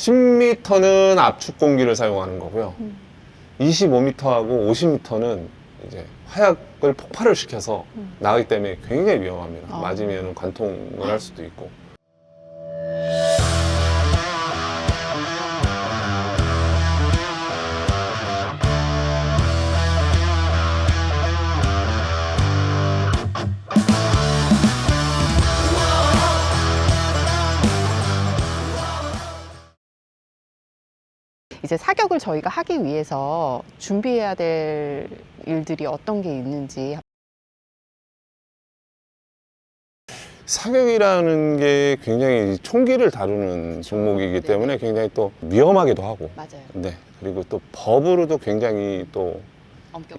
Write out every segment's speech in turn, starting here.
10m는 압축 공기를 사용하는 거고요. 음. 25m하고 50m는 이제 화약을 폭발을 시켜서 음. 나가기 때문에 굉장히 위험합니다. 아. 맞으면 관통을 할 수도 있고. 이제 사격을 저희가 하기 위해서 준비해야 될 일들이 어떤 게 있는지 사격이라는 게 굉장히 총기를 다루는 종목이기 네. 때문에 굉장히 또 위험하기도 하고. 맞아요. 네. 그리고 또 법으로도 굉장히 또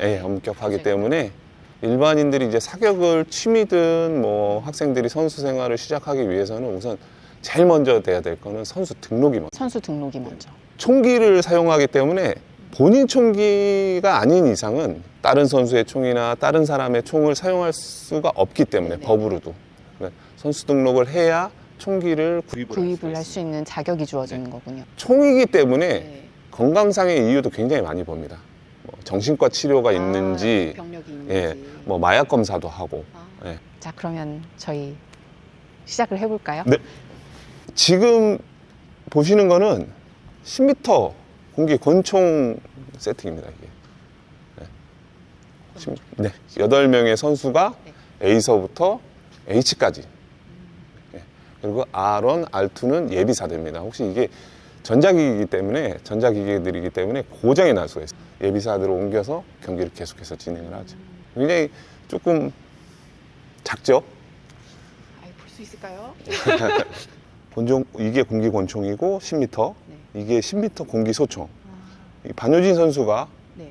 예, 엄격하기 맞아요. 때문에 일반인들이 이제 사격을 취미든 뭐 학생들이 선수 생활을 시작하기 위해서는 우선 제일 먼저 돼야 될 거는 선수 등록이 먼저. 선수 등록이 먼저. 총기를 사용하기 때문에 본인 총기가 아닌 이상은 다른 선수의 총이나 다른 사람의 총을 사용할 수가 없기 때문에 네네. 법으로도 그러니까 선수 등록을 해야 총기를 구입을, 구입을 할할 수. 있는 자격이 주어지는 거군요. 총이기 때문에 네. 건강상의 이유도 굉장히 많이 봅니다. 뭐 정신과 치료가 아, 있는지, 병력이 있는지. 예, 뭐 마약 검사도 하고. 아. 예. 자 그러면 저희 시작을 해볼까요? 네. 지금 보시는 거는 10m 공기 권총 세팅입니다. 이게. 네. 십- 네. 8명의 선수가 A서부터 H까지. 네. 그리고 R1, R2는 예비 사대입니다. 혹시 이게 전자기기이기 때문에 전자기기들이기 때문에 고장이 날 수가 있어요. 예비사대로 옮겨서 경기를 계속해서 진행을 하죠. 굉장히 조금 작죠? 볼수 있을까요? 본종 이게 공기 권총이고 10m, 네. 이게 10m 공기 소총. 이 반효진 선수가 네.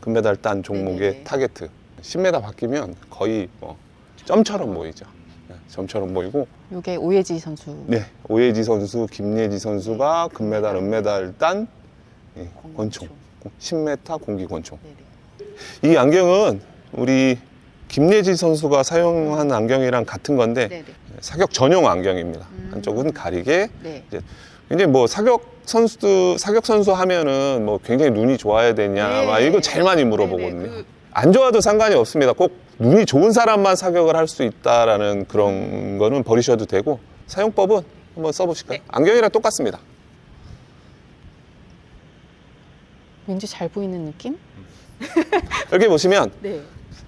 금메달 딴 종목의 네네네. 타겟 10m 바뀌면 거의 뭐 점처럼 보이죠. 네, 점처럼 보이고 이게 오예지 선수. 네 오예지 선수, 김예지 선수가 금메달, 은메달 딴이 권총 10m 공기 권총. 네네. 이 안경은 우리 김예지 선수가 사용한 안경이랑 같은 건데 네네. 사격 전용 안경입니다. 음. 한쪽은 가리개, 네. 굉장히 뭐 사격 선수 사격 선수 하면은 뭐 굉장히 눈이 좋아야 되냐 네. 막 이거 제일 많이 물어보거든요. 네네, 그- 안 좋아도 상관이 없습니다. 꼭 눈이 좋은 사람만 사격을 할 수 있다라는 그런 거는 버리셔도 되고 사용법은 한번 써보실까요? 네. 안경이랑 똑같습니다. 왠지 잘 보이는 느낌? 여기 보시면 네.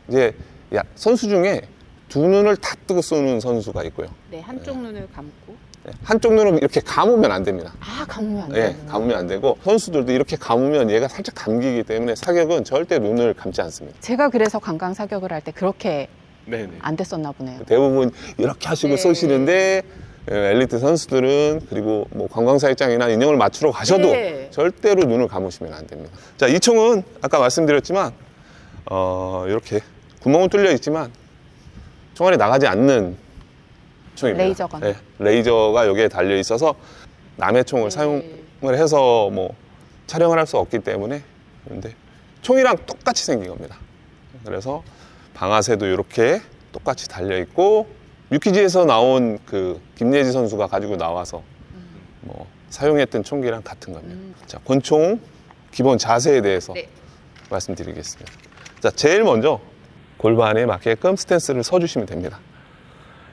이제 야, 선수 중에 두 눈을 다 뜨고 쏘는 선수가 있고요. 네 한쪽 눈을 감고. 네, 한쪽 눈은 이렇게 감으면 안 됩니다. 아 감으면 안 예, 돼요. 감으면 안 되고 선수들도 이렇게 감으면 얘가 살짝 감기기 때문에 사격은 절대 눈을 감지 않습니다. 제가 그래서 관광 사격을 할 때 그렇게 네 네. 안 됐었나 보네요. 대부분 이렇게 하시고 네. 쏘시는데 예, 엘리트 선수들은 그리고 뭐 관광사격장이나 인형을 맞추러 가셔도 네. 절대로 눈을 감으시면 안 됩니다. 자, 이 총은 아까 말씀드렸지만 어, 이렇게 구멍은 뚫려 있지만 총알이 나가지 않는 총입니다. 레이저건. 네, 레이저가 여기에 달려 있어서 남의 총을 네. 사용을 해서 뭐 촬영을 할 수 없기 때문에 근데 총이랑 똑같이 생긴 겁니다. 그래서 방아쇠도 이렇게 똑같이 달려 있고 유키지에서 나온 그 김예지 선수가 가지고 나와서 뭐 사용했던 총기랑 같은 겁니다. 음. 자, 권총 기본 자세에 대해서 네. 말씀드리겠습니다. 자, 제일 먼저 골반에 맞게끔 스탠스를 서주시면 됩니다.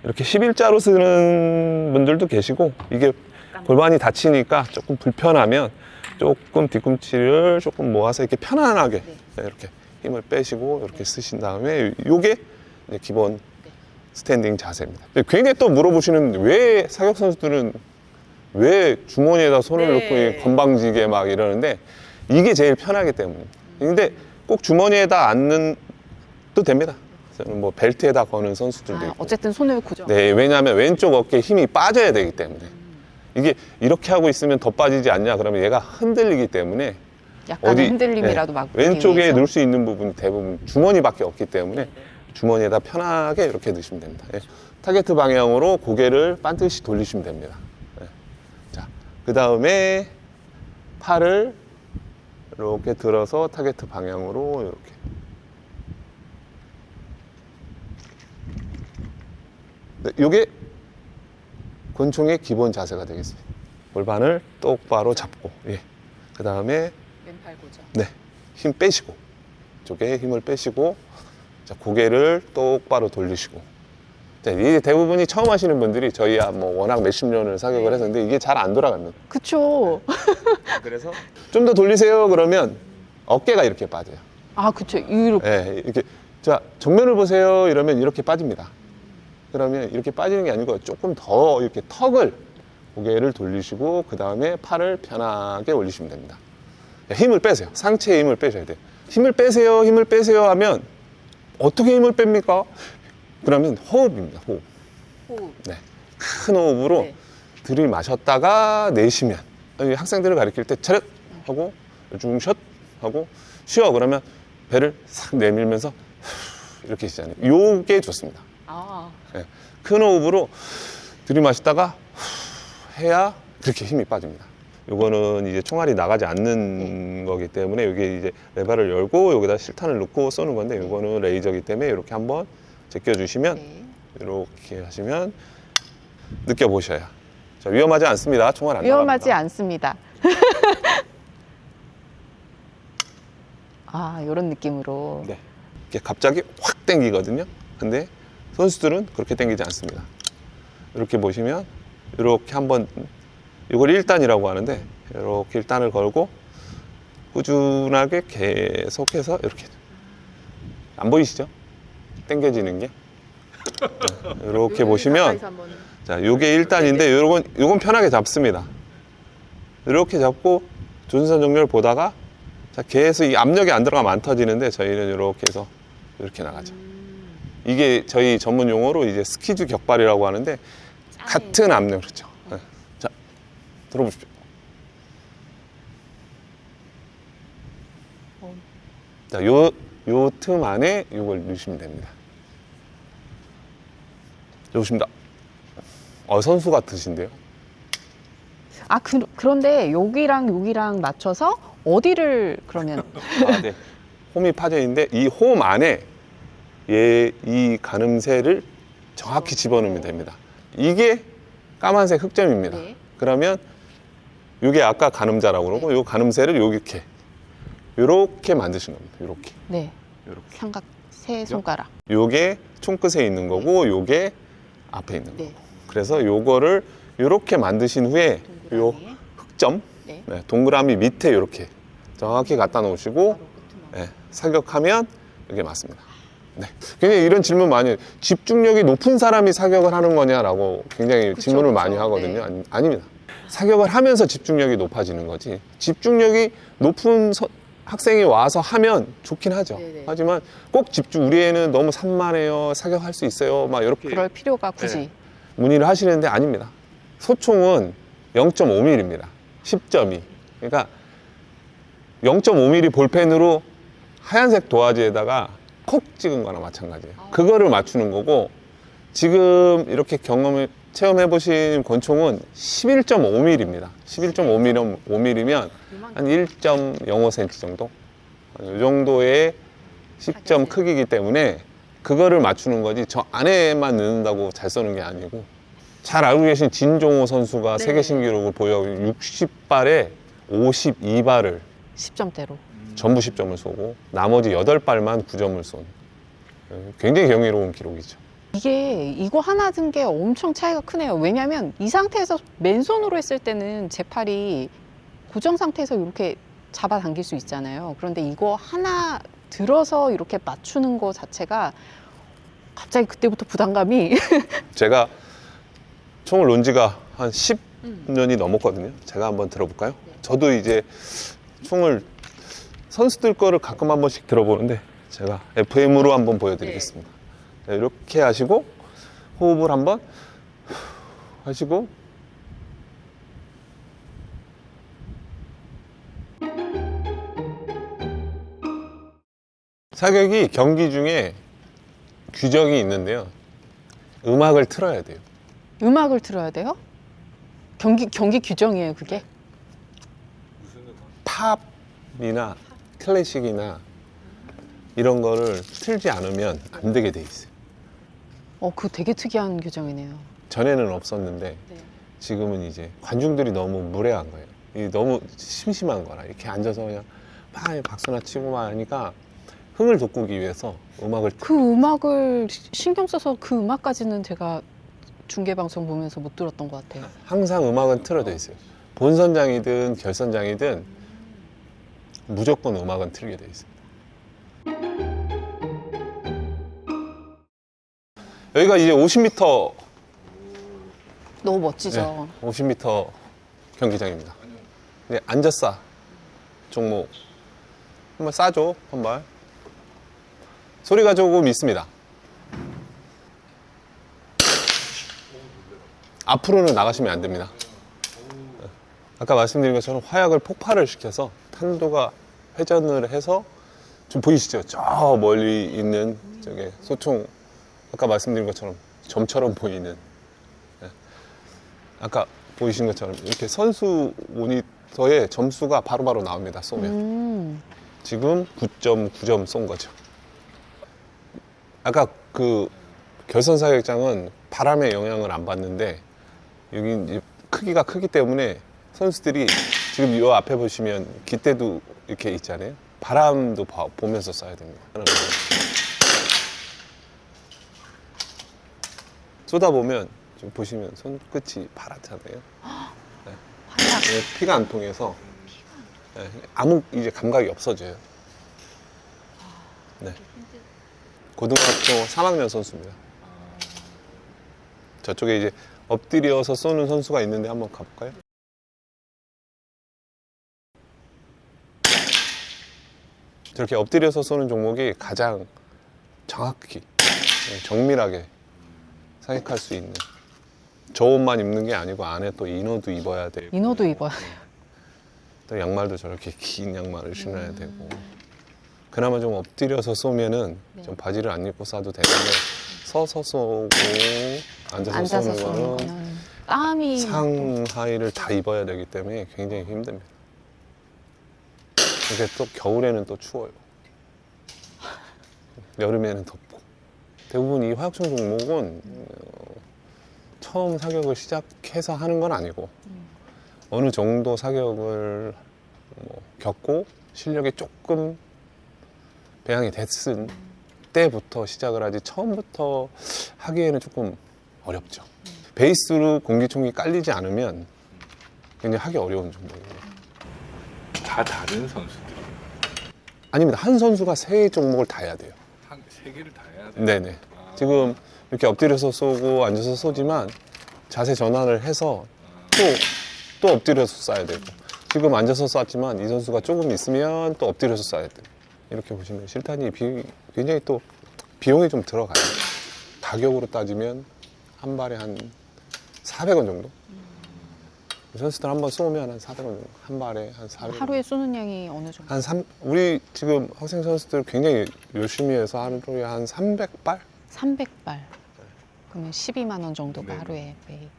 이렇게 11자로 쓰는 분들도 계시고 이게 골반이 다치니까 조금 불편하면 조금 뒤꿈치를 조금 모아서 이렇게 편안하게 네. 이렇게 힘을 빼시고 이렇게 쓰신 다음에 요게 기본 스탠딩 자세입니다. 굉장히 또 물어보시는 왜 사격 선수들은 왜 주머니에다 손을 네. 넣고 이 건방지게 막 이러는데 이게 제일 편하기 때문입니다. 근데 꼭 주머니에다 안는 또 됩니다. 뭐 벨트에다 거는 선수들도 아, 있고. 어쨌든 손을 고정. 네, 왜냐하면 왼쪽 어깨에 힘이 빠져야 되기 때문에 이게 이렇게 하고 있으면 더 빠지지 않냐 그러면 얘가 흔들리기 때문에 약간 의 흔들림이라도 네, 막기 왼쪽에 위해서. 넣을 수 있는 부분이 대부분 주머니밖에 없기 때문에 주머니에다 편하게 이렇게 넣으시면 됩니다. 예. 타겟 방향으로 고개를 반드시 돌리시면 됩니다. 예. 자, 그 다음에 팔을 이렇게 들어서 타겟 방향으로 이렇게. 이게 권총의 기본 자세가 되겠습니다. 골반을 똑바로 잡고 예. 그 다음에 왼팔 고정. 네, 힘 빼시고 이쪽에 힘을 빼시고 자, 고개를 똑바로 돌리시고 자, 이게 대부분이 처음 하시는 분들이 저희야 뭐 워낙 몇십 년을 사격을 해서 근데 이게 잘 안 돌아갑니다. 그쵸. 그래서 좀 더 돌리세요 그러면 어깨가 이렇게 빠져요. 아, 그쵸. 이렇게. 예, 이렇게 자 정면을 보세요 이러면 이렇게 빠집니다. 그러면 이렇게 빠지는 게 아니고 조금 더 이렇게 턱을 고개를 돌리시고 그 다음에 팔을 편하게 올리시면 됩니다. 자, 힘을 빼세요. 상체에 힘을 빼셔야 돼요. 힘을 빼세요, 힘을 빼세요 하면 어떻게 힘을 뺍니까? 그러면 호흡입니다. 호흡. 호흡. 네, 큰 호흡으로 네. 들이마셨다가 내쉬면 학생들을 가르칠 때 차렷 하고 중샷 하고 쉬어 그러면 배를 싹 내밀면서 이렇게 시잖아요. 요게 좋습니다. 아. 예, 큰 호흡으로 들이마시다가 해야 그렇게 힘이 빠집니다. 요거는 이제 총알이 나가지 않는 거기 때문에 여기 이제 레바를 열고 여기다 실탄을 넣고 쏘는 건데 요거는 레이저기 때문에 이렇게 한번 제껴 주시면 네. 이렇게 하시면 느껴 보셔야. 자, 위험하지 않습니다. 총알 안 위험하지 나갑니다. 않습니다. 아, 이런 느낌으로. 네. 이렇게 갑자기 확 당기거든요. 근데 선수들은 그렇게 당기지 않습니다. 이렇게 보시면 이렇게 한번 이걸 1단이라고 하는데 이렇게 1단을 걸고 꾸준하게 계속해서 이렇게 안 보이시죠? 당겨지는 게 네, 이렇게 보시면 자, 요게 1단인데 요건 요건 편하게 잡습니다. 이렇게 잡고 조준선 정렬 보다가 자, 계속 이 압력이 안 들어가면 안 터지는데 저희는 이렇게 해서 이렇게 나가죠. 이게 저희 전문 용어로 이제 스키즈 격발이라고 하는데 같은 압력 그렇죠. 네. 자, 들어보십시오. 어. 자, 요, 요 틈 안에 요걸 넣으시면 됩니다. 좋습니다. 어, 선수 같으신데요? 아, 그, 그런데 여기랑 여기랑 맞춰서 어디를 그러면 아, 네. 홈이 파져 있는데 이 홈 안에 얘, 이 가늠새를 정확히 집어넣으면 됩니다. 이게 까만색 흑점입니다. 네. 그러면 이게 아까 가늠자라고 그러고 요 가늠새를 요렇게 요렇게 만드신 겁니다. 요렇게. 네, 요렇게. 삼각 세 손가락. 요게 총끝에 있는 거고 요게 앞에 있는 거. 네. 그래서 요거를 요렇게 만드신 후에 요 흑점 네. 네, 동그라미 밑에 이렇게 정확히 갖다 놓으시고 네, 사격하면 이게 맞습니다. 네. 굉장히 이런 질문 많이 해요. 집중력이 높은 사람이 사격을 하는 거냐라고 굉장히 그쵸, 질문을 그쵸. 많이 하거든요. 네. 아니, 아닙니다. 사격을 하면서 집중력이 높아지는 거지. 집중력이 높은 서- 학생이 와서 하면 좋긴 하죠. 네네. 하지만 꼭 집중, 우리 애는 너무 산만해요. 사격할 수 있어요. 막 이렇게 그럴 필요가 굳이. 네. 문의를 하시는데 아닙니다. 소총은 0.5mm입니다. 10점이. 그러니까 0.5mm 볼펜으로 하얀색 도화지에다가 콕 찍은 거나 마찬가지예요. 그거를 맞추는 거고 지금 이렇게 경험을 체험해 보신 권총은 11.5mm입니다. 11.5mm면 한 1.05cm 정도? 이 정도의 10점 크기이기 때문에 그거를 맞추는 거지 저 안에만 넣는다고 잘 쏘는 게 아니고 잘 알고 계신 진종호 선수가 네. 세계 신기록을 보여 60발에 52발을 10점대로. 전부 10점을 쏘고 나머지 8발만 9점을 쏜 굉장히 경이로운 기록이죠. 이게 이거 하나 든 게 엄청 차이가 크네요. 왜냐하면 이 상태에서 맨손으로 했을 때는 제 팔이 고정 상태에서 이렇게 잡아 당길 수 있잖아요. 그런데 이거 하나 들어서 이렇게 맞추는 거 자체가 갑자기 그때부터 부담감이 제가 총을 논 지가 한 10년이 넘었거든요. 제가 한번 들어볼까요? 저도 이제 총을 선수들 거를 가끔 한 번씩 들어보는데 제가 FM으로 한번 보여드리겠습니다. 네, 이렇게 하시고 호흡을 한번 하시고 사격이 경기 중에 규정이 있는데요. 음악을 틀어야 돼요. 음악을 틀어야 돼요? 경기 경기 규정이에요, 그게. 팝이나 클래식이나 이런 거를 틀지 않으면 안 되게 돼 있어요. 어, 그거 되게 특이한 규정이네요. 전에는 없었는데 네. 지금은 이제 관중들이 너무 무례한 거예요. 이 너무 심심한 거라 이렇게 앉아서 그냥 막 박수나 치고만 하니까 흥을 돋구기 위해서 음악을 그 음악을 시- 신경 써서 그 음악까지는 제가 중계 방송 보면서 못 들었던 것 같아요. 항상 음악은 틀어져 있어요. 본선장이든 결선장이든 무조건 음악은 틀게 돼 있습니다. 여기가 이제 50m, 너무 멋지죠. 50m 경기장입니다. 이제 앉았어 종목 한번 싸줘 한발 소리가 조금 있습니다. 앞으로는 나가시면 안 됩니다. 아까 말씀드린 것처럼 화약을 폭발을 시켜서 탄도가 회전을 해서 좀 보이시죠? 저 멀리 있는 저게 소총 아까 말씀드린 것처럼 점처럼 보이는 예. 아까 보이신 것처럼 이렇게 선수 모니터에 점수가 바로바로 나옵니다. 쏘면 음, 지금 9.9점 쏜 거죠. 아까 그 결선 사격장은 바람의 영향을 안 받는데 여기 이제 크기가 크기 때문에 선수들이 지금 이 앞에 보시면 깃대도 이렇게 있잖아요. 바람도 봐- 보면서 쏴야 됩니다. 쏘다 보면 지금 보시면 손끝이 파랗잖아요. 화약. 네, 피가 안 통해서 네, 아무 이제 감각이 없어져요. 네. 고등학교 3학년 선수입니다. 저쪽에 이제 엎드려서 쏘는 선수가 있는데 한번 가볼까요? 저렇게 엎드려서 쏘는 종목이 가장 정확히 네, 정밀하게 사격할 수 있는 저 옷만 입는 게 아니고 안에 또 이너도 입어야 되고. 인어도 입어야 돼요. 또 양말도 저렇게 긴 양말을 신어야 되고. 그나마 좀 엎드려서 쏘면은 좀 바지를 안 입고 쏴도 되는데 서서 쏘고 앉아서, 앉아서 쏘는 쏘는 거는 거는 땀이. 상하의를 다 입어야 되기 때문에 굉장히 힘듭니다. 이게 또 겨울에는 또 추워요. 여름에는 덥고. 대부분 이 화약총 종목은 어, 처음 사격을 시작해서 하는 건 아니고 어느 정도 사격을 뭐 겪고 실력이 조금 배양이 됐은 때부터 시작을 하지 처음부터 하기에는 조금 어렵죠. 베이스로 공기총이 깔리지 않으면 굉장히 하기 어려운 종목이에요. 다 다른 선수들이 아닙니다. 한 선수가 세 종목을 다 해야 돼요. 한세 개를 다 해야 돼. 네네. 아, 지금 이렇게 엎드려서 쏘고 앉아서 쏘지만 자세 전환을 해서 또, 또 엎드려서 쏴야 되고 지금 앉아서 쐈지만 이 선수가 조금 있으면 또 엎드려서 쏴야 돼요. 이렇게 보시면 실탄이 비, 굉장히 또 비용이 좀 들어가요. 가격으로 따지면 한 발에 한 400원 정도? 선수들 한 번 쏘면 한 400원 정도. 한 발에 한 400원. 하루에 쏘는 양이 어느 정도? 한 3, 우리 지금 학생 선수들 굉장히 열심히 해서 하루에 한 300발? 300발. 그러면 12만 원 정도가 네. 하루에 매일.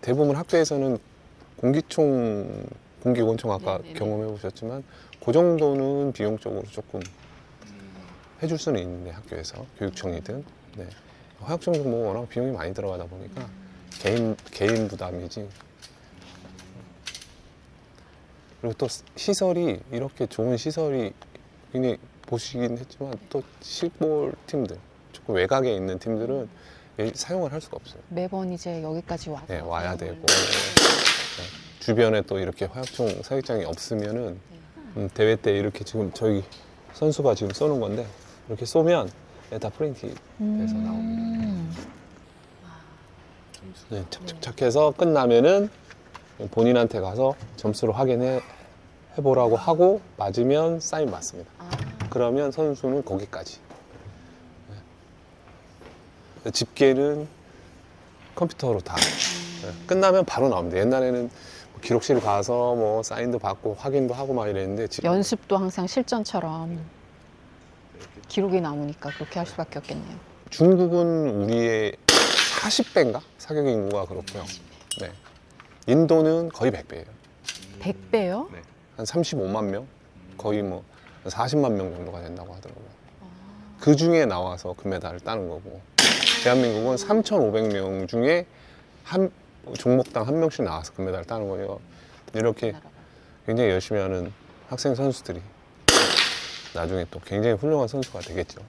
대부분 학교에서는 공기총, 공기권총 아까 네 네 네. 경험해 보셨지만 그 정도는 비용적으로 조금 해줄 수는 있는데 학교에서 교육청이든 네. 화약총 종목은 워낙 비용이 많이 들어가다 보니까 개인 개인 부담이지. 그리고 또 시설이 이렇게 좋은 시설이 굉장히 보시긴 했지만 또 시골 팀들 조금 외곽에 있는 팀들은 얘 사용을 할 수가 없어요. 매번 이제 여기까지 와서. 네, 와야 되고 네. 주변에 또 이렇게 화약총 사격장이 없으면은 음, 대회 때 이렇게 지금 저희 선수가 지금 쏘는 건데 이렇게 쏘면 다 프린팅 돼서 나옵니다. 음. 네, 착착착해서 끝나면은 본인한테 가서 점수를 확인해 해보라고 하고 맞으면 사인 받습니다. 아, 그러면 선수는 거기까지. 네. 집계는 컴퓨터로 다. 네. 끝나면 바로 나옵니다. 옛날에는 뭐 기록실 가서 뭐 사인도 받고 확인도 하고 막 이랬는데 지금 연습도 항상 실전처럼 기록이 남으니까 그렇게 할 수밖에 없겠네요. 중국은 우리의 40배인가? 사격 인구가 그렇고요. 네. 인도는 거의 100배예요. 100배요? 네. 한 35만 명? 거의 뭐 40만 명 정도가 된다고 하더라고요. 그 중에 나와서 금메달을 따는 거고 대한민국은 3,500명 중에 한 종목당 한 명씩 나와서 금메달 따는 거예요. 이렇게 굉장히 열심히 하는 학생 선수들이 나중에 또 굉장히 훌륭한 선수가 되겠죠.